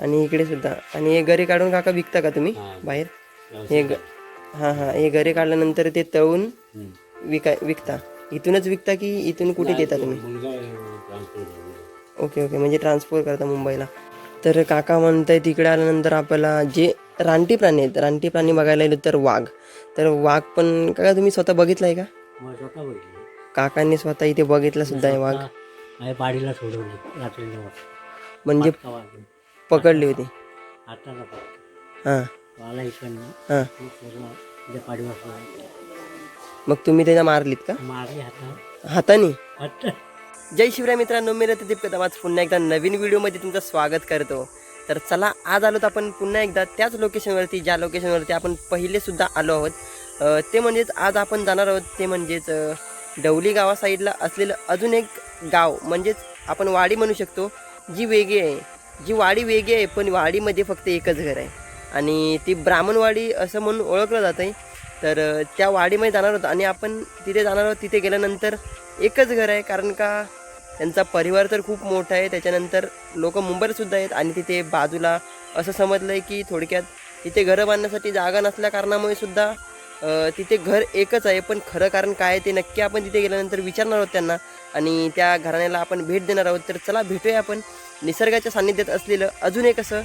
आणि इकडे सुद्धा. आणि हे गरे काढून काका विकता का तुम्ही. बाहेर? हे ग हां हां. हे गरे काढल्यानंतर ते तळून. विका विकता. इथूनच विकता की इथून कुठे देता तुम्ही? Transfer okay okay. म्हणजे ट्रान्सपोर्ट करता मुंबईला. तर काका म्हणताय तिकडे आल्यानंतर आपल्याला जे रानटी प्राणी आहेत रानटी प्राणी बघायला गेलो तर वाघ. तर वाघ पण काका तुम्ही स्वतः बघितलाय का? मग स्वतः बघितलं. काकांनी स्वतः इथे बघितला सुद्धा आहे वाघ. पाडीला सोडवली म्हणजे. पकडली होती. हां. मला इकडनं हां. त्या पाडीवर सोडला. मग तुम्ही त्याला मारलीत का? मारली हाता हाताने? जय शिवराय मित्रांनो मी रतदीप कदम आज पुन्हा एकदा नवीन व्हिडिओमध्ये तुमचं स्वागत करतो. तर चला आज आलोत आपण पुन्हा एकदा त्याच लोकेशनवरती ज्या लोकेशनवरती आपण पहिले सुद्धा आलो आहोत. ते म्हणजेच आज आपण जाणार आहोत ते म्हणजेच डवली गावा साईडला असलेलं अजून एक गाव. म्हणजेच आपण वाडी म्हणू शकतो जी वेगळी आहे. जी वाडी वेगळी आहे पण वाडीमध्ये फक्त एकच घर आहे. आणि ती ब्राह्मणवाडी असं म्हणून ओळखलं जातं आहे तर त्या वाडीमध्ये जाणार आहोत आणि आपण तिथे जाणार आहोत. तिथे गेल्यानंतर एकच घर आहे कारण का त्यांचा परिवार तर खूप मोठा आहे. त्याच्यानंतर लोक मुंबईतसुद्धा आहेत आणि तिथे बाजूला असं समजलं आहे की थोडक्यात तिथे घरं बांधण्यासाठी जागा नसल्या कारणामुळे सुद्धा तिथे घर एकच आहे. पण खरं कारण काय आहे ते नक्की आपण तिथे गेल्यानंतर विचारणार आहोत त्यांना. आणि त्या घराण्याला आपण भेट देणार आहोत. तर चला भेटूया आपण. निसर्गाच्या सान्निध्यात असलेलं अजून एक असं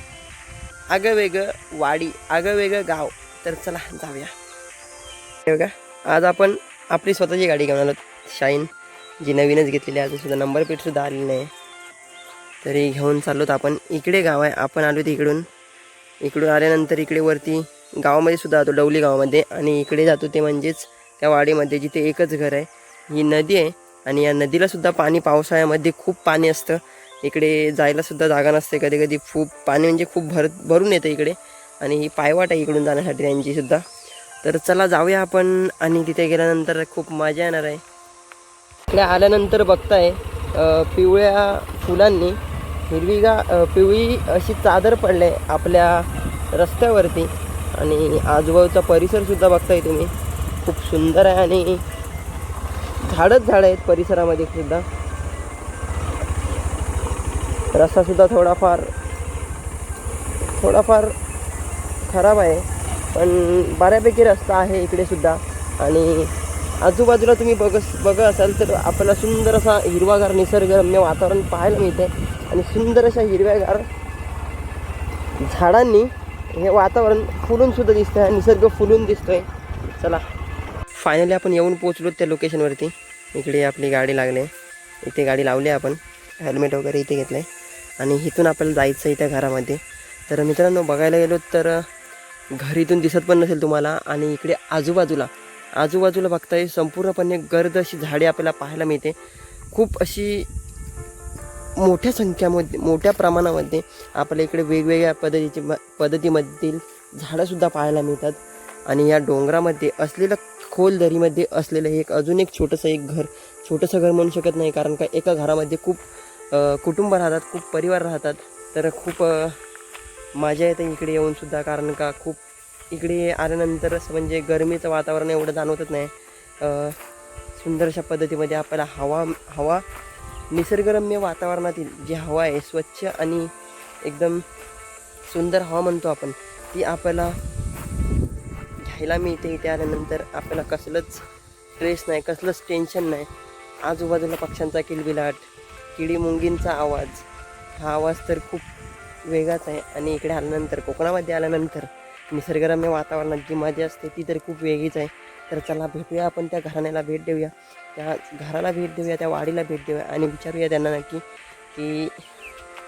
आगवेगळं वाडी आगवेगळं गाव. तर चला जाऊया. बघा आज आपण आपली स्वतःची गाडी घेऊन आलो. शाईन जी नवीनच घेतलेली आहे अजूनसुद्धा नंबर प्लेटसुद्धा आलेली नाही. तरी घेऊन चाललो तर आपण. इकडे गाव आहे. आपण आलो इकडून. इकडून आल्यानंतर इकडे वरती गावामध्ये सुद्धा जातो डवली गावामध्ये. आणि इकडे जातो ते म्हणजेच त्या वाडीमध्ये जिथे एकच घर आहे. ही नदी आहे. आणि या नदीलासुद्धा पाणी पावसाळ्यामध्ये खूप पाणी असतं. इकडे जायला सुद्धा जागा नसते कधी कधी. खूप पाणी म्हणजे खूप भर भरून येतं इकडे. आणि ही पायवाट आहे इकडून जाण्यासाठी त्यांची सुद्धा. तर चला जाऊया आपण आणि तिथे गेल्यानंतर खूप मजा येणार आहे. इकडे आल्यानंतर बघताय पिवळ्या फुलांनी हिरवीगा पिवळी अशी चादर पडले आपल्या रस्त्यावरती. आणि आजूबाजूचा परिसरसुद्धा बघताय तुम्ही. खूप सुंदर आहे आणि झाडच झाडं आहेत परिसरामध्ये सुद्धा. रस्तासुद्धा थोडाफार थोडाफार खराब आहे. पण बऱ्यापैकी रस्ता आहे इकडे सुद्धा आणि आजूबाजूला तुम्ही बघ बघत असाल तर आपल्याला सुंदर असा हिरवागार निसर्गरम्य वातावरण पाहायला मिळते आणि सुंदर अशा हिरव्यागार झाडांनी हे वातावरण फुलून सुद्धा दिसतंय निसर्ग फुलून दिसतोय. चला. फायनली आपण येऊन पोचलो त्या लोकेशनवरती इकडे आपली गाडी लागली. आहे. इथे गाडी लावली आहे आपण. हेल्मेट वगैरे इथे घेतलं आहे आणि इथून आपल्याला जायचं आहे त्या घरामध्ये. तर मित्रांनो बघायला गेलो तर घर इथून दिसत पण नसेल तुम्हाला. आणि इकडे आजूबाजूला आजूबाजूला बघताय संपूर्णपणे गर्द अशी झाडे आपल्याला पाहायला मिळते. खूप अशी मोठ्या संख्यामध्ये मोठ्या प्रमाणामध्ये आपल्या इकडे वेगवेगळ्या पद्धतीची पद्धतीमधील झाडंसुद्धा पाहायला मिळतात. आणि या डोंगरामध्ये असलेलं खोल दरीमध्ये असलेलं एक अजून एक छोटंसं एक घर छोटंसं घर म्हणू शकत नाही कारण का एका घरामध्ये खूप कुटुंब राहतात खूप परिवार राहतात. तर खूप मजा येते इकडे येऊनसुद्धा कारण का खूप इकडे आल्यानंतर असं म्हणजे गरमीचं वातावरण एवढं जाणवतच नाही. सुंदरशा पद्धतीमध्ये आपल्याला हवा हवा निसर्गरम्य वातावरणातील जी हवा आहे स्वच्छ आणि एकदम सुंदर हवा म्हणतो आपण ती आपल्याला घ्यायला मिळते. इथे आल्यानंतर आपल्याला कसलंच स्ट्रेस नाही कसलंच टेन्शन नाही. आजूबाजूला पक्ष्यांचा किलबिलाट किडी मुंगींचा आवाज. हा आवाज तर खूप वेगळाच आहे आणि इकडे आल्यानंतर कोकणामध्ये आल्यानंतर निसर्गरम्य वातावरणात जी मजा असते ती तर खूप वेगळीच आहे. तर चला भेटूया आपण त्या घराण्याला भेट देऊया. त्या घराला भेट देऊया त्या वाडीला भेट देऊया आणि विचारूया त्यांना नक्की की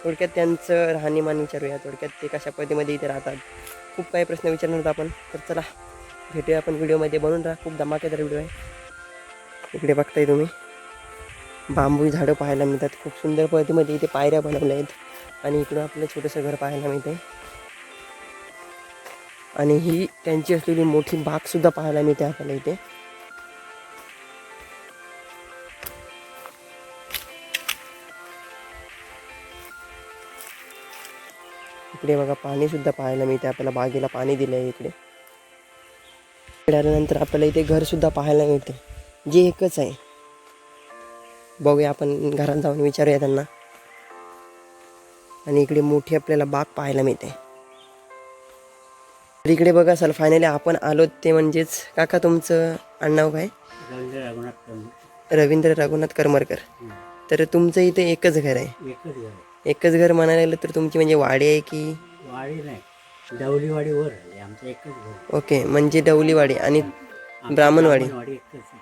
थोडक्यात त्यांचं राहणीमान विचारूया. थोडक्यात ते कशा पद्धतीमध्ये इथे राहतात. खूप काही प्रश्न विचारणार होतो आपण. तर चला भेटूया आपण व्हिडिओमध्ये. बनवून राहा. खूप धमाकेदार व्हिडिओ आहे. इकडे बघताय तुम्ही. बांबू झाडं पाहायला मिळतात. खूप सुंदर पद्धतीमध्ये इथे पायऱ्या बनवल्या आहेत. आणि इकडं आपलं छोटंसं घर पाहायला मिळते आणि ही त्यांची असलेली मोठी बागसुद्धा पाहायला मिळते आपल्याला इथे. इकडे बघा पाणीसुद्धा पाहायला मिळते आपल्याला बागेला पाणी दिलं आहे इकडे. इकडे आल्यानंतर आपल्याला इथे घरसुद्धा पाहायला मिळते जे एकच आहे. बघूया आपण घरात जाऊन विचारूया त्यांना. आणि इकडे मोठी आपल्याला बाग पाहायला मिळते. तर इकडे बघा सर फायनली आपण आलो ते म्हणजेच काका तुमचं आडनाव काय? रवींद्र रघुनाथ करमरकर. तर तुमचं इथे एकच घर आहे. एकच घर म्हणायला गेलं तर तुमची म्हणजे वाडी आहे की? वाडी नाही डवलीवाडी वर आहे. आमचं एकच घर. ओके म्हणजे डवलीवाडी आणि ब्राह्मणवाडी.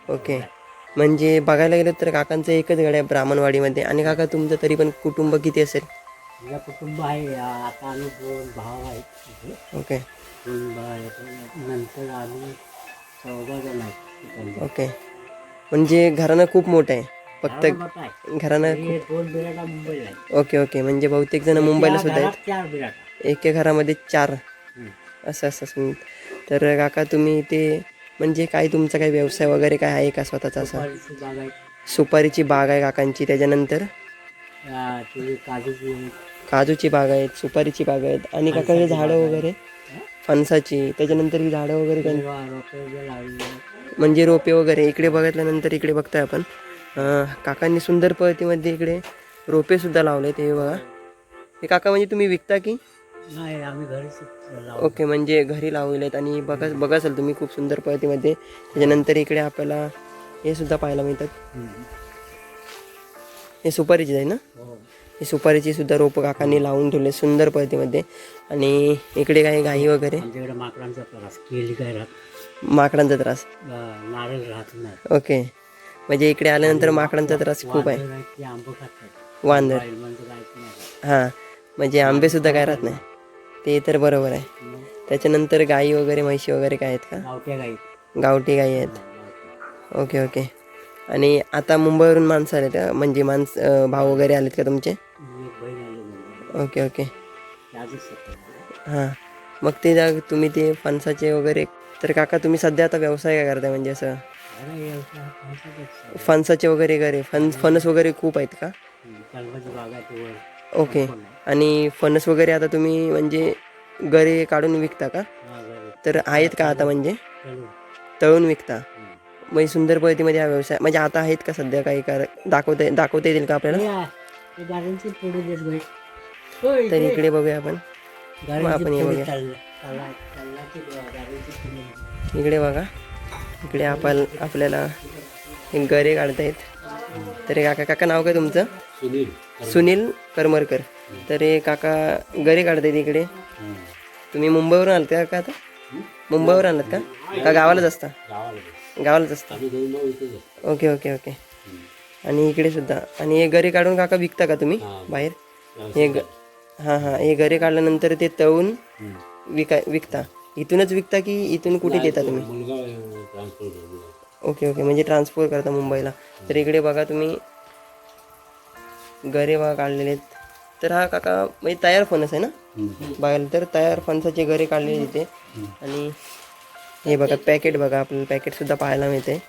ओके. म्हणजे बघायला गेलं तर काकांचं एकच घर आहे ब्राह्मणवाडीमध्ये. आणि काका तुमचं तरी पण कुटुंब किती असेल? माझं कुटुंब आहे आता आम्ही दोन भाव आहेत. ओके. नंतर आम्ही चौदा जण आहेत. ओके. म्हणजे घराणं खूप मोठं आहे. फक्त आहे. Okay okay. म्हणजे बहुतेक जण मुंबईला सुद्धा आहेत. एके घरामध्ये चार. असं असं. तर काका तुम्ही ते म्हणजे काय तुमचा काही व्यवसाय वगैरे काय आहे का स्वतःचा असा? सुपारीची बाग आहे काकांची त्याच्यानंतर? काजूची बाग आहेत सुपारीची बाग आहेत. आणि काकाचे झाडं वगैरे? फणसाची. त्याच्यानंतर ही झाडं वगैरे काय. म्हणजे रोपे वगैरे. इकडे बघितल्यानंतर इकडे बघताय आपण. काकांनी सुंदर पद्धतीमध्ये इकडे रोपे सुद्धा लावले ते बघा. हे काका म्हणजे तुम्ही विकता की? नाही आम्ही घरीच लावतो. ओके म्हणजे घरी लावलेत आणि बघा बघा असाल तुम्ही खूप सुंदर पद्धतीमध्ये. त्याच्यानंतर इकडे आपल्याला हे सुद्धा पाहायला मिळतात. हे सुपारीचे आहे ना? हो. हे सुपारीची सुद्धा रोपं काकांनी लावून ठेवले सुंदर पद्धतीमध्ये. आणि इकडे काही गाई वगैरे? माकडांचा त्रास केली काय राहत माकडांचा त्रास. आ, नारळ राहत नाही. ओके. म्हणजे इकडे आल्यानंतर माकडांचा त्रास खूप आहे. वांदर आहेत हां. म्हणजे आंबे सुद्धा काय राहत नाही. ते तर बरोबर आहे. त्याच्यानंतर गाई वगैरे म्हशी वगैरे काय आहेत का? गावठ्या गाई. गावठी गाई आहेत. Okay okay. आणि आता मुंबईवरून माणसं आलेत का? म्हणजे माणस अं, भाव वगैरे आलेत का तुमचे? एक आली मुंबईला. Okay okay. आजच. हां. मग ते जा तुम्ही ते फणसाचे वगैरे तर काका तुम्ही सध्या आता व्यवसाय काय करताय? म्हणजे असं अरे व्यवसाय फणसाचाच आहे. फणसाचे वगैरे घरे फणस फणस वगैरे खूप आहेत का? हम्म, कलमाची बाग आहे ती वर. ओके. आणि फणस वगैरे आता तुम्ही म्हणजे गरे काढून विकता का. तर आहेत का आता म्हणजे. तळून विकता. म्हणजे सुंदर पद्धतीमध्ये हा व्यवसाय म्हणजे आता आहेत का सध्या काही कर दाखवता दाखवता येतील का आपल्याला तर. इकडे बघूया आपण आपण हे बघूया. इकडे बघा इकडे आपण आपल्याला हे गरे काढतायत तर काका काका नाव काय तुमचं सुनील करमरकर. तर हे काका गरे काढतायत इकडे. तुम्ही मुंबईवरून आलात का काका आता मुंबईवरून आलात का? का गावालाच असता? गावालाच असता. Okay okay okay. आणि इकडे सुद्धा. आणि हे गरे काढून काका विकता का तुम्ही? बाहेर? हे ग हां हां. हे गरे काढल्यानंतर ते तळून विका विकता. इथूनच विकता की इथून कुठे देता तुम्ही? Okay okay. म्हणजे ट्रान्सपोर्ट करता मुंबईला. तर इकडे बघा तुम्ही. गरे बघा काढलेले आहेत. तर हा काका म्हणजे तयार फणस आहे ना? बघायला. तर तयार फणसाचे गरे काढलेले तिथे आणि हे बघा पॅकेट बघा आपल्याला पॅकेट सुद्धा पाहायला मिळते.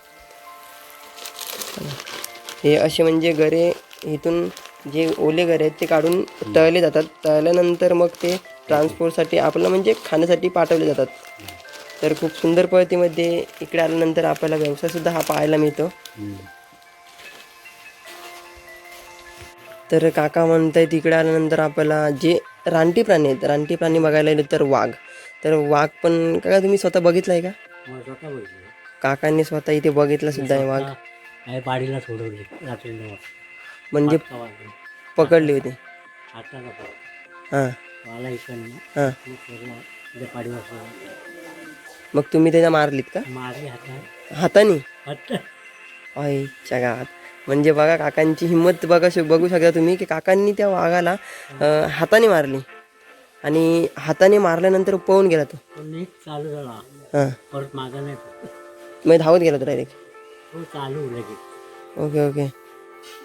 हे असे म्हणजे गरे इथून जे ओले गरे आहेत ते काढून तळले जातात. तळल्यानंतर मग ते ट्रान्सपोर्टसाठी आपल्याला म्हणजे खाण्यासाठी पाठवले जातात. तर खूप सुंदर पद्धतीमध्ये इकडे आल्यानंतर आपल्याला व्यवसाय सुद्धा हा पाहायला मिळतो. तर काका म्हणतायत इकडे आल्यानंतर आपल्याला जे रानटी प्राणी आहेत रानटी प्राणी बघायला गेले तर वाघ. तर वाघ पण काका तुम्ही स्वतः बघितलं आहे का. काकांनी स्वतः इथे बघितलं सुद्धा आहे वाघ. आहे पाडीला सोडवली. म्हणजे. पकडली होती. हां. मला इकडनं हां. मग तुम्ही त्याला मारलीत का? मारली हातात हाताने? हट्ट आईच्या गावात. म्हणजे बघा काकांची हिंमत बघा श- बघू शकता तुम्ही की काकांनी त्या वाघाला हाताने मारली. आणि हाताने मारल्यानंतर पळून गेला तो. चालू झाला. हां. परत मागा नाही तो. मग धावत गेला तो डायरेक्ट चालू ओके ओके.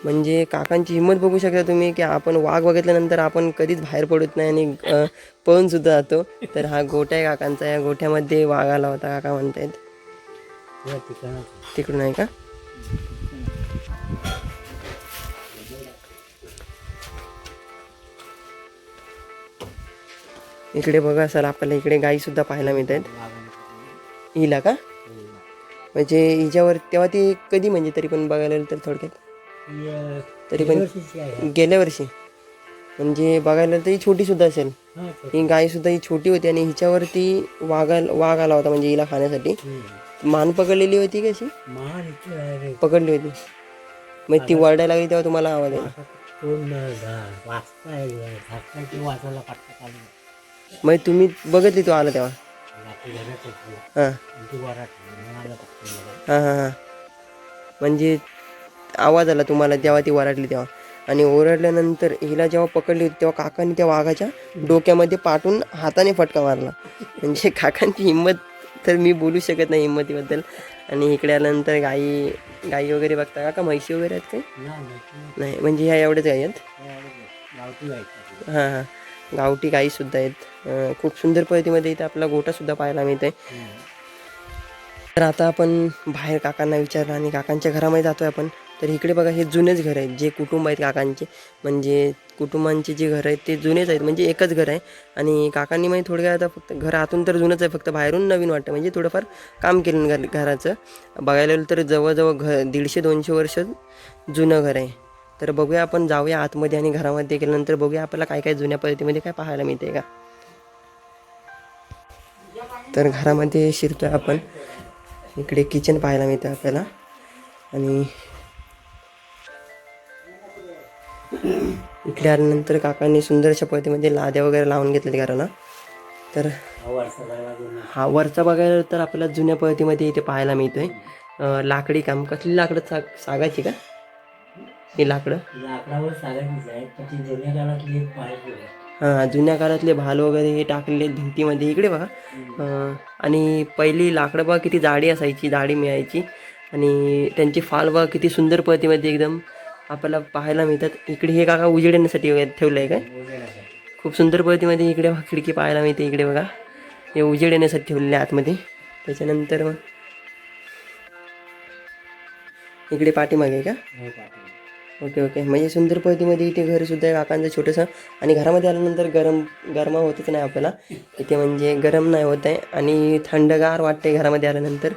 म्हणजे काकांची हिंमत बघू शकता तुम्ही की आपण वाघ बघितल्यानंतर आपण कधीच बाहेर पडत नाही आणि पळून सुद्धा जातो. तर हा गोठा आहे काकांचा. या गोठ्यामध्ये वाघ आला होता काका म्हणतायत. तिकडून आहे का? इकडे बघा सर आपल्याला इकडे गाई सुद्धा पाहायला मिळत आहेत. हिला का? म्हणजे हिच्यावर तेव्हा ती कधी म्हणजे तरी पण बघायला गेलं तर थोडक्यात? तरी पण गेल्या वर्षी. म्हणजे बघायला तर ही छोटी सुद्धा असेल. ही गाय सुद्धा ही छोटी होती आणि हिच्यावरती वाघाला वाघ आला होता म्हणजे हिला खाण्यासाठी. मान पकडलेली होती कशी पकडली होती. मग ती वरडायला लागली तेव्हा तुम्हाला आवाज आला. मग तुम्ही बघितली तो आला तेव्हा. हां. हां हां हां. म्हणजे आवाज आला तुम्हाला जेव्हा ती वराडली तेव्हा. आणि ओरडल्यानंतर हिला जेव्हा पकडली होती तेव्हा काकांनी त्या वाघाच्या डोक्यामध्ये पाठून हाताने फटका मारला. म्हणजे काकांची हिंमत तर मी बोलू शकत नाही हिंमतीबद्दल. आणि इकडे आल्यानंतर गाई गाई वगैरे बघता का? म्हैशी वगैरे आहेत काही? नाही, नाही, ती- नाही म्हणजे ह्या एवढ्याच गाई आहेत? हां हां. गावठी गाईसुद्धा आहेत. खूप सुंदर पद्धतीमध्ये इथे आपला गोठासुद्धा पाहायला मिळत आहे तर आता आपण बाहेर काकांना विचारलं आणि काकांच्या घरामध्ये जातोय आपण. तर इकडे बघा हे जुनेच घर आहेत. जे कुटुंब आहेत काकांचे. म्हणजे कुटुंबांचे जे घर आहेत ते जुनेच आहेत. म्हणजे एकच घर आहे. आणि काकांनी म्हणजे थोडक्यात आता फक्त घर आतून तर जुनंच आहे. फक्त बाहेरून नवीन वाटतं. म्हणजे थोडंफार काम केलं घर घराचं. बघायला गेलं तर जवळजवळ घर दीडशे दोनशे वर्ष जुनं घर आहे. तर बघूया आपण जाऊया आतमध्ये आणि घरामध्ये गेल्यानंतर बघूया आपल्याला काय काय जुन्या पद्धतीमध्ये काय पाहायला मिळते का. तर घरामध्ये शिरतोय आपण. इकडे किचन पाहायला मिळतं आपल्याला. आणि इकडे आल्यानंतर काकांनी सुंदरशा पद्धतीमध्ये लाद्या वगैरे लावून घेतल्या घराला. तर हा वरचा बघायला तर आपल्याला जुन्या पद्धतीमध्ये इथे पाहायला मिळतोय. लाकडी काम. कसली लाकडं साग सागाची का? ही लाकडं? लाकडावर पण ती जुन्या काळातली एक पाहिजे हां जुन्या काळातले भाल वगैरे हे टाकलेले आहेत भिंतीमध्ये. इकडे बघा. अं, आणि पहिली लाकडं बघा किती जाडी असायची जाडी मिळायची. आणि त्यांची फाल बघा किती सुंदर पद्धतीमध्ये एकदम आपल्याला पाहायला मिळतात. इकडे हे काका उजेडण्यासाठी वगैरे ठेवलं आहे काय खूप सुंदर पद्धतीमध्ये इकडे बघा खिडकी पाहायला मिळते इकडे बघा. हे उजेड येण्यासाठी ठेवलेले आहे आतमध्ये. त्याच्यानंतर मग इकडे पाठीमागे आहे का? Okay okay. म्हणजे सुंदर पद्धतीमध्ये इथे घरसुद्धा आहे काकांचं छोटंसं. आणि घरामध्ये आल्यानंतर गरम गरमा होतच नाही आपल्याला. इथे म्हणजे गरम नाही होत आहे. आणि थंडगार वाटते घरामध्ये आल्यानंतर.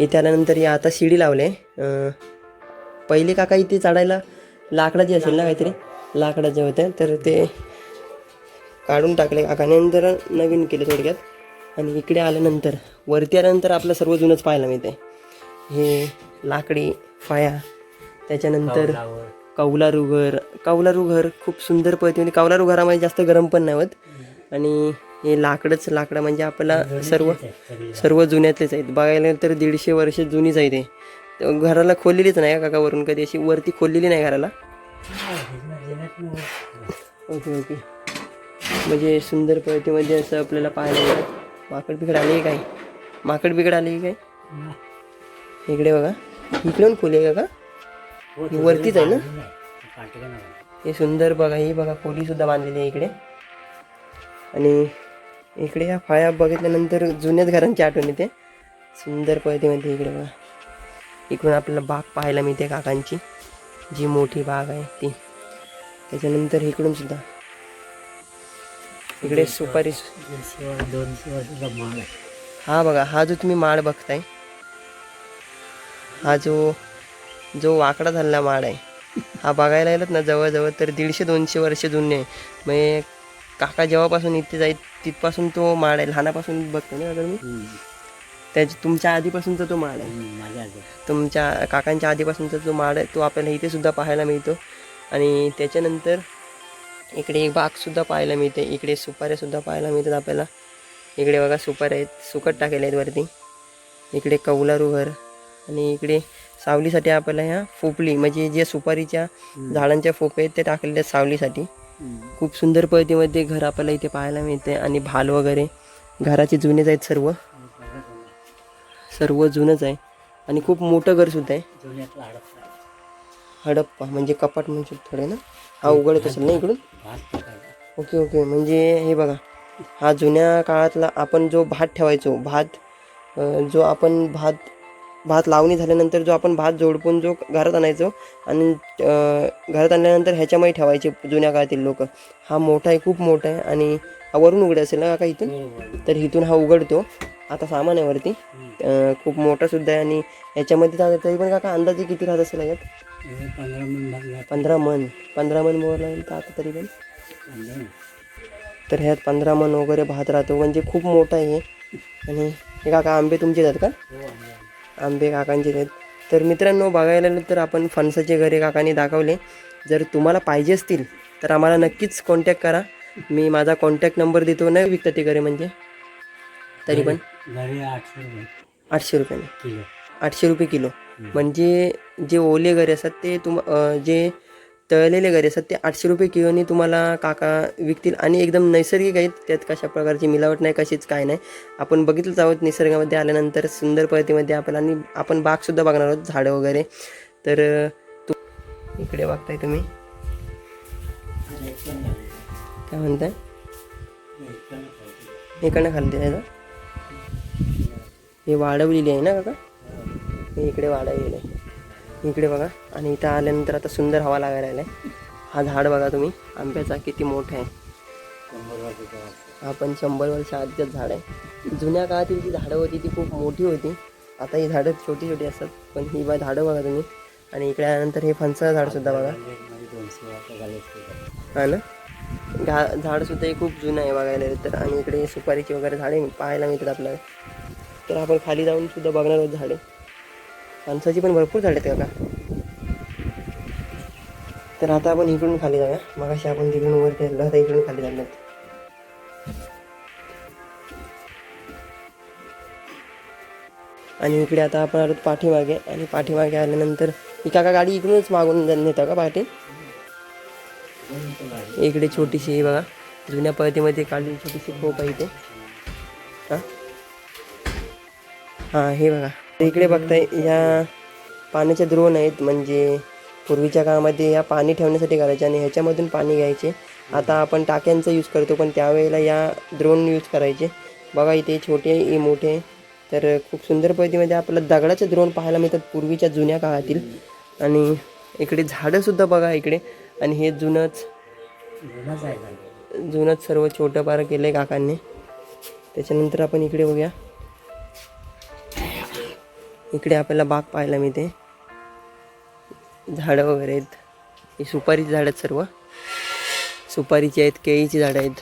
इथे आल्यानंतर या आता शिडी लावले. पहिले काका इथे चढायला लाकडाची असेल ना काहीतरी? लाकडाचे होते. तर ते काढून टाकले काकाने. नंतर नवीन केले थोडक्यात. आणि इकडे आल्यानंतर वरती आल्यानंतर आपलं सर्व जुनंच पाहायला मिळते हे लाकडी फाया. त्याच्यानंतर कौलारू घर कौलारू घर खूप सुंदर पद्धतीने कौलारू घरामध्ये जास्त गरम पण नाही होत. आणि हे लाकडच लाकडं म्हणजे आपल्याला सर्व सर्व जुन्यातलेच आहेत. बघायला तर दीडशे वर्ष जुनीच आहे ते घराला खोललेलीच नाही का काका वरून कधी? अशी वरती खोललेली नाही घराला? Okay okay. म्हणजे सुंदर पद्धतीमध्ये असं आपल्याला पाहायला मिळत. माकड बिकड आली काय? माकड बिकड आली काय? इकडे बघा. इकडे पण खोली आहे का? ही वरतीच आहे ना? हे सुंदर बघा ही बघा सुद्धा बांधलेली आहे इकडे. आणि इकडे या फाया बघितल्यानंतर जुन्याच घरांची आठवण येते. सुंदर पद्धतीमध्ये इकडे बघा. इकडून आपल्याला बाग पाहायला मिळते काकांची. जी मोठी बाग आहे ती. त्याच्यानंतर इकडून सुद्धा. इकडे सुपारी हा बघा हा जो तुम्ही माड बघताय हा जो जो वाकडा झालेला माड आहे. हा बघायला गेलात ना जवळजवळ तर दीडशे दोनशे वर्ष जुने आहे. म्हणजे काका जेव्हापासून इथे जाईल तिथपासून तो माड आहे. लहानापासून बघतो ना आता मी? त्याच्या तुमच्या आधीपासूनचा तो माड आहे. तुमच्या काकांच्या आधीपासूनचा जो माड आहे तो आपल्याला इथे सुद्धा पाहायला मिळतो. आणि त्याच्यानंतर इकडे एक बागसुद्धा पाहायला मिळते. इकडे सुपाऱ्यासुद्धा पाहायला मिळतात आपल्याला. इकडे बघा सुपाऱ्या आहेत. सुकट टाकेले आहेत वरती. इकडे कौलारू घर. आणि इकडे सावलीसाठी आपल्याला ह्या फोपली म्हणजे जे सुपारीच्या झाडांच्या फोपे आहेत ते टाकलेले आहेत सावलीसाठी. खूप सुंदर पद्धतीमध्ये घर आपल्याला इथे पाहायला मिळते आणि भाल वगैरे. घराचे जुनेच आहेत सर्व. सर्व जुनंच आहे. आणि खूप मोठं घर सुद्धा आहे. हडप्पा म्हणजे कपाट म्हणजे थोडे ना? हा उघडत असेल ना इकडून. Okay okay. म्हणजे हे बघा हा जुन्या काळातला आपण जो भात ठेवायचो भात जो आपण भात भात लावणी झाल्यानंतर जो आपण भात जोडपून जो घरात आणायचो आणि घरात आणल्यानंतर ह्याच्यामध्ये ठेवायचे जुन्या काळातील लोक. हा मोठा आहे खूप मोठा आहे आणि हा वरून उघड असेल ना का इथून. तर इथून हा उघडतो. आता सामान आहे वरती. खूप मोठा सुद्धा आहे आणि ह्याच्यामध्ये तर- तरी पण काका अंदाजे किती राहत असेल यात पंधरा मन पंधरा मन. बोलला तर आता तरी पण. तर ह्यात पंधरा मन वगैरे भात राहतो. म्हणजे खूप मोठा आहे. आणि हे काका आंबे तुमचे आहेत का? हो आंबे काकांचे आहेत. तर मित्रांनो बघायला गेलं तर आपण फणसाचे घरे काकांनी दाखवले. जर तुम्हाला पाहिजे असतील तर आम्हाला नक्कीच कॉन्टॅक्ट करा. मी माझा कॉन्टॅक्ट नंबर देतो नाही विकतात ते घरे म्हणजे? तरी पण? आठशे रुपये. आठशे रुपयाने किलो. आठशे रुपये किलो. म्हणजे जे ओले घरे असतात ते तुम जे तळलेले घरे असतात ते आठशे रुपये किलोनी तुम्हाला काका विकतील आणि एकदम नैसर्गिक आहेत. त्यात कशा प्रकारची मिलावट नाही कशीच काय नाही. आपण बघितलंच आहोत निसर्गामध्ये आल्यानंतर सुंदर पद्धतीमध्ये आपल्याला आणि आपण बागसुद्धा बघणार आहोत झाडं वगैरे. तर तू इकडे बघताय तुम्ही. काय म्हणताय? इकडनं खाली ना? हे वाढवलेली आहे ना काका? हे इकडे वाढवलेलं आहे इकडे बघा. आणि इथं आल्यानंतर आता सुंदर हवा लागायला आहे हा झाड बघा तुम्ही. आंब्याचा किती मोठा आहे. हा पण शंभर वर्ष आधीच झाड आहे. जुन्या काळातील जी झाडं होती ती खूप मोठी होती. आता ही झाडं छोटी छोटी असतात. पण ही बा झाडं बघा तुम्ही. आणि इकडे आल्यानंतर हे फणसाचं झाडसुद्धा बघा. झाले हा ना? घा झाडसुद्धा हे खूप जुनं आहे बघायला तर. आणि इकडे सुपारीची वगैरे झाडे पाहायला मिळतात आपल्याला. तर आपण खाली जाऊन सुद्धा बघणार आहोत झाडे. फणसाची पण भरपूर झाडे आहेत काका तर आता आपण इकडून खाली जाऊया. मग अशी आपण तिकडून वर आलो आता इकडून खाली जाणार आणि इकडे आता आपण आलो पाठीमागे. आणि पाठीमागे आल्यानंतर ही काका गाडी इकडूनच मागून नेता का पाठी इकडे छोटीशी बघा. जुन्या पद्धतीमध्ये काढली छोटीशी खोप आहे इथे. हां? हां हे बघा. इकडे बघताय या पाण्याच्या द्रोण आहेत म्हणजे पूर्वीच्या काळामध्ये या पाणी ठेवण्यासाठी करायचे आणि ह्याच्यामधून पाणी घ्यायचे. आता आपण टाक्यांचा यूज करतो पण त्यावेळेला या द्रोण यूज करायचे. बघा इथे छोटे हे मोठे तर खूप सुंदर पद्धतीमध्ये आपल्याला दगडाचे द्रोण पाहायला मिळतात पूर्वीच्या जुन्या काळातील. आणि इकडे झाडंसुद्धा बघा इकडे. आणि हे जुनंच जुनंच सर्व छोटं पार केलं आहे काकांनी. त्याच्यानंतर आपण इकडे बघूया. इकडे आपल्याला बाग पाहायला मिळते. झाडं वगैरे आहेत. ही सुपारीची झाडं आहेत सर्व. सुपारीची आहेत केळीची झाडं आहेत.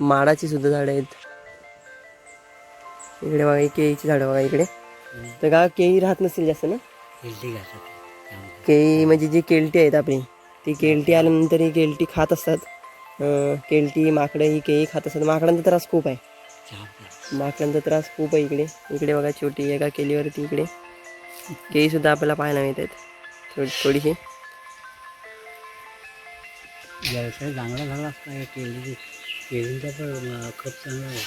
माडाची सुद्धा झाडं आहेत. इकडे बघा केळीची झाडं बघा इकडे. तर का केळी राहत नसेल जास्त ना. केळी म्हणजे जी केळटी आहेत आपली ती केळटी आल्यानंतर ही केळटी खात असतात. केळटी माकडं ही केळी खात असतात. माकडांचा त्रास खूप आहे. माकडांचा त्रास खूप आहे इकडे. इकडे बघा छोटी एका केळीवरती इकडे. केळीसुद्धा आपल्याला पाहायला मिळतात. थोडी थोडीशी. व्यवसाय चांगला झाला असता केळी केळींचा पण खप चांगला आहे.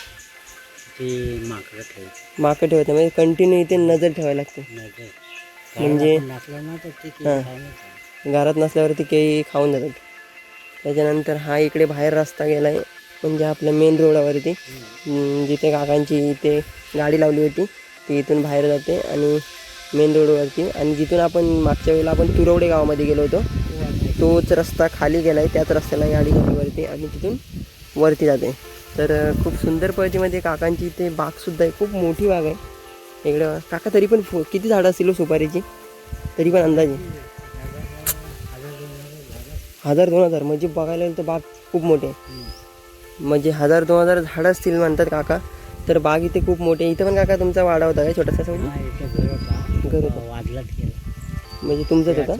ते माकडं ठेवते. माकड ठेवत म्हणजे कंटिन्यू इथे नजर ठेवायला लागते. नाही तर म्हणजे- नसलं ना तर ते. घरात नसल्यावरती केळी खाऊन जातात. त्याच्यानंतर हा इकडे बाहेर रस्ता गेला आहे म्हणजे आपल्या मेन रोडावरती. जिथे काकांची इथे गाडी लावली होती ती इथून बाहेर जाते आणि मेन रोडवरती. आणि जिथून आपण मागच्या वेळेला आपण तुरवडे गावामध्ये गेलो होतो तोच रस्ता खाली गेला आहे त्याच रस्त्याला गाडी गेली वरती आणि तिथून वरती जाते. तर खूप सुंदर पद्धतीमध्ये काकांची इथे बागसुद्धा आहे खूप मोठी बाग आहे. इकडं काका तरी पण फु- किती झाडं असतील हो सुपारीची? तरी पण अंदाजे. हजार दोन हजार म्हणजे बघायला गेलं तर बाग खूप मोठी आहे. म्हणजे हजार दोन हजार झाडं असतील म्हणतात काका. तर बाग इथे खूप मोठी इथे पण काका तुमचा वाडा होता काय छोटासा म्हणजे हा घर होता. गेला. म्हणजे तुमचाच होता?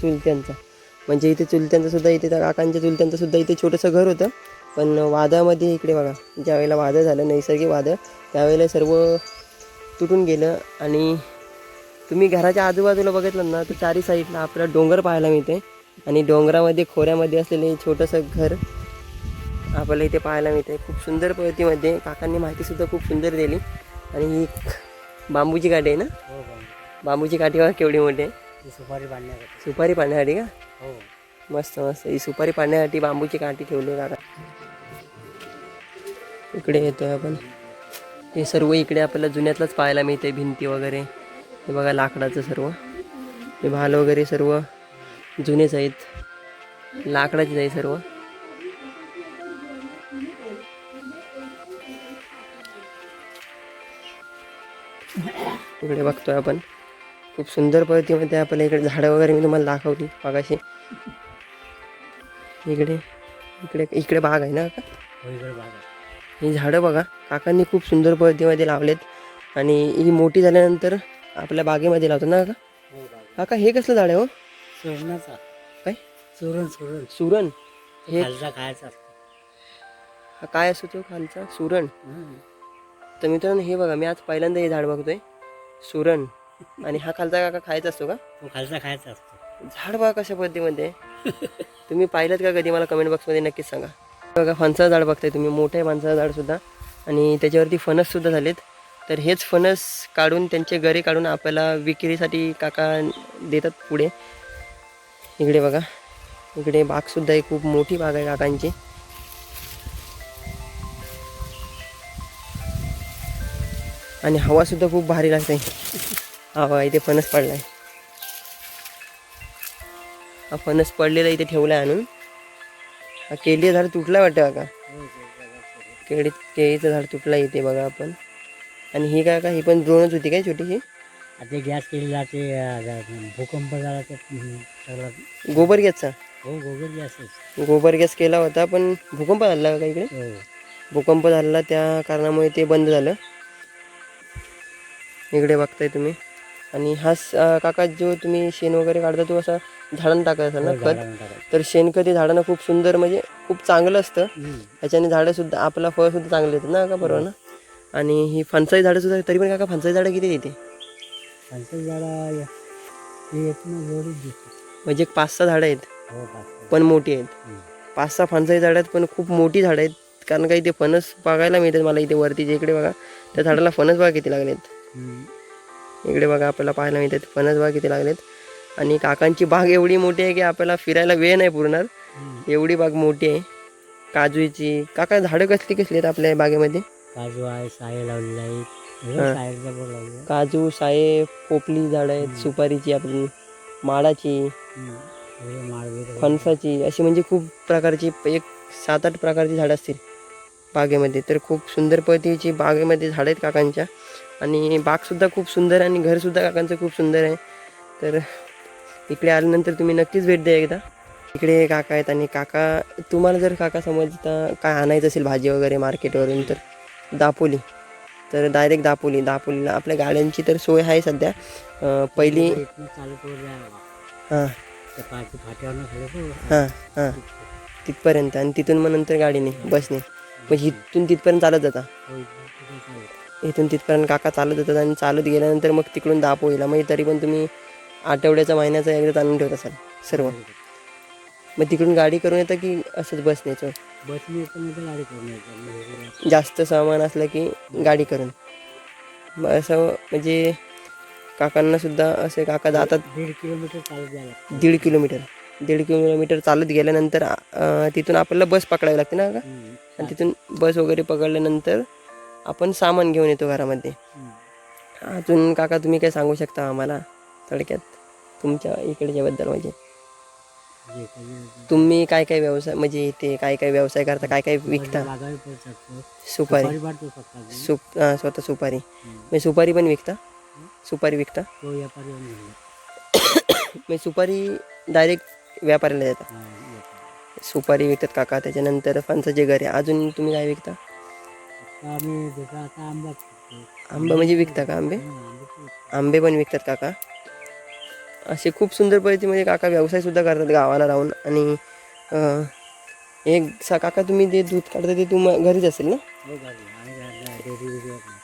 चुलत्याचा. म्हणजे इथे चुलत्यांचं सुद्धा इथे त्या काकांच्या चुलत्यांचं सुद्धा इथे छोटंसं घर होतं. पण वादळामध्ये इकडे बघा ज्या वेळेला वादळ झालं नैसर्गिक वादळ त्यावेळेला सर्व तुटून गेलं आणि तुम्ही घराच्या आजूबाजूला बघितलं ना तर चारी साईडला आपल्याला डोंगर पाहायला मिळते आणि डोंगरामध्ये खोऱ्यामध्ये असलेले छोटंसं घर आपल्याला इथे पाहायला मिळते खूप सुंदर पद्धतीमध्ये काकांनी माहितीसुद्धा खूप सुंदर दिली. आणि ही बांबूची काठी आहे ना? हो. बांबूची काठी बघा केवढी मोठी आहे. सुपारी बांधण्यासाठी. सुपारी पाण्यासाठी का? हो. मस्त मस्त. ही सुपारी पाण्यासाठी बांबूची काठी ठेवली काका. इकडे येतोय आपण. हे सर्व इकडे आपल्याला जुन्यातलंच पाहायला मिळते भिंती वगैरे. हे बघा लाकडाचं सर्व. हे भाल वगैरे सर्व जुनेच आहेत. लाकडाचेच आहे सर्व. इकडे बघतोय आपण. खूप सुंदर पद्धतीमध्ये आपल्याला इकडे झाडं वगैरे मी तुम्हाला दाखवली. मागाशी. इकडे इकडे इकडे बाग आहे ना का? हो इकडे बागा ही झाडं बघा. काकांनी खूप सुंदर पद्धतीमध्ये लावलेत. आणि ही मोठी झाल्यानंतर आपल्या बागेमध्ये लावतो ना का? हो काका हे कसलं झाड आहे हो? सुरणाचा काय? सुरण सुरण सुरण हे खायचा काय असतो तो खालचा? सुरण हं. तर मित्रांनो हे बघा मी आज पहिल्यांदा हे झाड बघतोय. सुरण आणि हा खालचा काका खायचा असतो का? तो खालचा खायचा असतो. झाड बघा कशा पद्धतीमध्ये. आहे. तुम्ही पाहिलं का कधी? मला कमेंट बॉक्समध्ये नक्कीच सांगा. बघा फणसाचं झाड बघताय तुम्ही. मोठं आहे फणसाचं झाड सुद्धा. आणि त्याच्यावरती फणस सुद्धा झालेत. तर हेच फणस काढून त्यांचे गरे काढून आपल्याला विक्रीसाठी काका देतात पुढे. इकडे बघा. इकडे बागसुद्धा आहे. खूप मोठी बाग आहे काकांची. आणि हवासुद्धा खूप भारी लागते. हवा इथे फणस पडलाय. हा फणस पडलेला इथे ठेवलाय आणून. हा केळी झाड तुटला वाटतं का केळी केळीचं झाड तुटला इथे बघा आपण. आणि ही काय का ही पण द्रोणच होती काय छोटीशी? आता गॅस केली जाते भूकंप झाला गोबर गॅसचा? हो गोबर गॅसच गोबर गॅस केला होता पण भूकंप झाला का इकडे? हो. भूकंप झाला त्या कारणामुळे ते बंद झालं. इकडे बघताय तुम्ही. आणि हा काका जो तुम्ही शेण वगैरे काढता तो असा झाडांना टाकत असाल ना हो, खत. तर शेणखत हे झाडांना खूप सुंदर म्हणजे खूप चांगलं असतं. हं. त्याच्याने झाडं सुद्धा आपला फळ सुद्धा चांगले येतात ना का बरोबर ना? आणि ही फणसाई झाडं सुद्धा तरी पण काका फणसाई झाडं किती येते? येत म्हणजे पाच सहा झाडं आहेत. हो पण मोठी आहेत. हं. पाच सहा फणसाई झाडं आहेत पण खूप मोठी झाडं आहेत. कारण का इथे फणस बघायला मिळतात मला इथे वरती जे इकडे बघा. त्या झाडाला फणस बघा किती लागलेत. हं. इकडे बघा आपल्याला पाहायला मिळतात फणस बघा किती लागलेत. आणि काकांची बाग एवढी मोठी आहे की आपल्याला फिरायला वेळ नाही पुरणार. एवढी बाग मोठी आहे. काजूची काका झाडं कसली कसली आहेत आपल्या बागेमध्ये? काजू आहे साये लावलेले आहे. काजू साये पोपली झाडं आहेत. सुपारीची आपली माडाची फणसाची अशी म्हणजे खूप प्रकारची एक सात आठ प्रकारची झाडं असतील बागेमध्ये. तर खूप सुंदर पद्धतीची बागेमध्ये झाडं आहेत काकांच्या. आणि बागसुद्धा खूप सुंदर आहे आणि घरसुद्धा काकांचं खूप सुंदर आहे. तर इकडे आल्यानंतर तुम्ही नक्कीच भेट द्या एकदा. इकडे काका आहेत आणि काका तुम्हाला जर काका समजता काय आणायचं असेल भाजी वगैरे मार्केटवरून तर दापोली. तर डायरेक्ट दापोली. दापोलीला आपल्या गाड्यांची तर सोय आहे सध्या. पहिली हां. हां हां. तिथपर्यंत आणि तिथून मग नंतर गाडीने बसने मग इथून तिथपर्यंत चालत जाता. हो, इथनं तिथपर्यंत काका चालत जातात आणि चालत गेल्यानंतर मग तिकडून दापोईला मग तरी पण तुम्ही आठवड्याचा महिन्याचा एकदा आणून ठेवत असाल सर्व. मग तिकडून गाडी करून येतं की असंच मग हे करू. जास्त सामान असलं की गाडी करून. मग असं म्हणजे काकांना सुद्धा असे काका जातात. दीड किलोमीटर चालत. दीड किलोमीटर. दीड किलोमीटर चालत गेल्यानंतर तिथून आपल्याला बस पकडावी लागते ना का. आणि तिथून बस वगैरे पकडल्यानंतर आपण सामान घेऊन येतो घरामध्ये. हं. अजून काका तुम्ही काय सांगू शकता आम्हाला थोडक्यात? तुमच्या इकडच्याबद्दल म्हणजे. जे काही तुम्ही काय काय व्यवसाय म्हणजे इथे काय काय व्यवसाय करता काय काय विकता? शकतो. सुपारी. सुप हां स्वतः सुपारी. हं. म्हणजे सुपारी पण विकता? सुपारी विकता? येऊन घेऊन म्हणजे सुपारी डायरेक्ट व्यापाऱ्याला देतात हा. सुपारी विकतात काका त्याच्यानंतर फणसाचे घरे. अजून तुम्ही काय विकता? आम्ही दुसरा आता आंबा म्हणजे विकता का आंबे? आंबे पण विकतात काका. असे खूप सुंदर पद्धतीमध्ये काका व्यवसाय सुद्धा करतात गावाला राहून. आणि एक सा काका तुम्ही जे दूध काढता ते तुम घरीच असेल ना?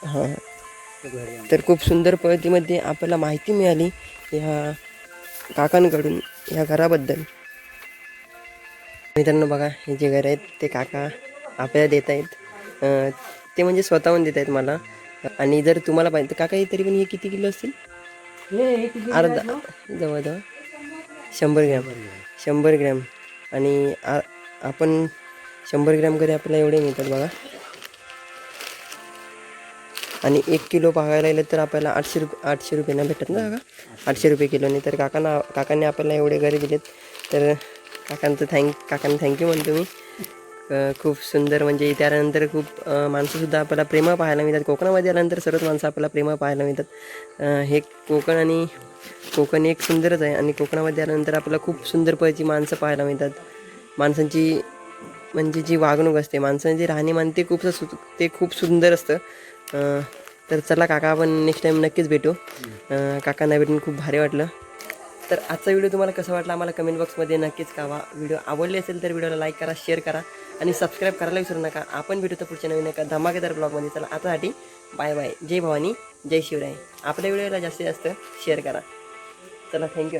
हो. हां. तर खूप सुंदर पद्धतीमध्ये आपल्याला माहिती मिळाली ह्या काकांकडून ह्या घराबद्दल. मित्रांनो बघा हे जे घर आहेत ते काका आपल्याला देत आहेत ते म्हणजे स्वतःहून देत आहेत मला. आणि जर तुम्हाला पाहिजे काका हे तरी पण हे किती किलो असतील? अर्धा? जवळजवळ. शंभर ग्रॅम. शंभर ग्रॅम. आणि आपण शंभर ग्रॅमकडे आपल्याला एवढे मिळतात बघा. आणि एक किलो बघायला गेलं तर आपल्याला आठशे रुपये आठशे रुपयानं भेटत ना काका? आठशे रुपये किलोने तर काकांना काकांनी आपल्याला एवढे घरी दिलेत. तर काकांचं थँक काकांना थँक्यू म्हणतो मी. खूप सुंदर म्हणजे त्यानंतर खूप माणसंसुद्धा आपल्याला प्रेम पाहायला मिळतात. कोकणामध्ये आल्यानंतर सर्वच माणसं आपल्याला प्रेम पाहायला मिळतात. हे कोकण आणि कोकण एक सुंदरच आहे आणि कोकणामध्ये आल्यानंतर आपल्याला खूप सुंदर पद्धतीची माणसं पाहायला मिळतात. माणसांची म्हणजे जी वागणूक असते माणसांची राहणीमान ते खूप सु ते खूप सुंदर असतं. तर चला काका आपण नेक्स्ट टाईम नक्कीच भेटू. काकांना भेटून खूप भारी वाटलं. तर आजचा व्हिडिओ तुम्हाला कसा वाटला आम्हाला कमेंट बॉक्समध्ये नक्कीच कावा व्हिडिओ आवडले असेल तर व्हिडिओला लाईक करा शेअर करा आणि सबस्क्राईब करायला विसरू नका. आपण भेटू तर पुढच्या नवीन एका धमाकेदार ब्लॉगमध्ये चला आतासाठी बाय बाय जय भवानी जय शिवराय. आपल्या व्हिडिओला जास्तीत जास्त शेअर करा. चला थँक्यू